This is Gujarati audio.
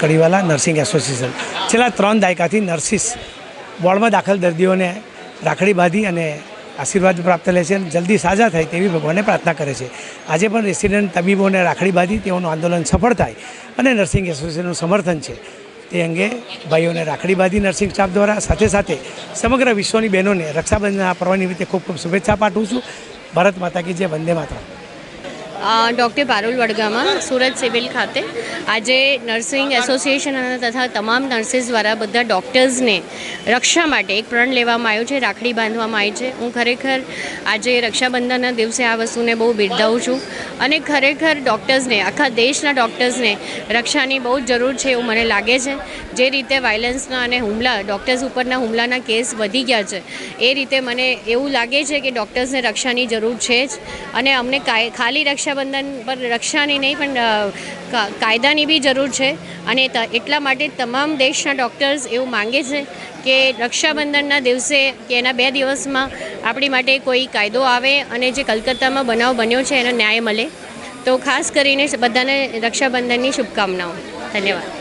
Kadiwala nursing association. છેલ્લા ત્રણ દાયકાથી નર્સિસ વોર્ડમાં દાખલ દર્દીઓને રાખડી બાંધી અને આશીર્વાદ પ્રાપ્ત લે છે અને જલ્દી સાજા થાય તેવી ભગવાનને પ્રાર્થના કરે છે. આજે પણ રેસિડેન્ટ તબીબોને રાખડી બાંધી તેઓનું આંદોલન સફળ થાય અને નર્સિંગ એસોસિએશનનું સમર્થન છે. તે અંગે ભાઈઓને રાખડી બાંધી નર્સિંગ સ્ટાફ દ્વારા સાથે સાથે સમગ્ર વિશ્વની બહેનોને રક્ષાબંધનના પર્વ નિમિત્તે ખૂબ ખૂબ શુભેચ્છા પાઠવું છું. ભારત માતા કી જે વંદે માતા ડૉક્ટર પારુલ વડગામાં, સુરત સિવિલ ખાતે. આજે નર્સિંગ એસોસિએશન અને તથા તમામ નર્સિસ દ્વારા બધા ડૉક્ટર્સને રક્ષા માટે એક પ્રણ લેવામાં આવ્યું છે, રાખડી બાંધવામાં આવી છે. હું ખરેખર આજે રક્ષાબંધનના દિવસે આ વસ્તુને બહુ બિરદાવું છું અને ખરેખર ડૉક્ટર્સને, આખા દેશના ડૉક્ટર્સને રક્ષાની બહુ જ જરૂર છે એવું મને લાગે છે. જે રીતે વાયલન્સના અને હુમલા, ડૉક્ટર્સ ઉપરના હુમલાના કેસ વધી ગયા છે, એ રીતે મને એવું લાગે છે કે ડૉક્ટર્સને રક્ષાની જરૂર છે જ. અને અમને ખાલી રક્ષાબંધન પર રક્ષાની નહીં, પણ કાયદાની બી જરૂર છે. અને એટલા માટે તમામ દેશના ડૉક્ટર્સ એવું માંગે છે કે રક્ષાબંધનના દિવસે કે એના બે દિવસમાં આપણી માટે કોઈ કાયદો આવે અને જે કલકત્તામાં બનાવ બન્યો છે, એનો ન્યાય મળે. તો ખાસ કરીને બધાને રક્ષાબંધનની શુભકામનાઓ. ધન્યવાદ.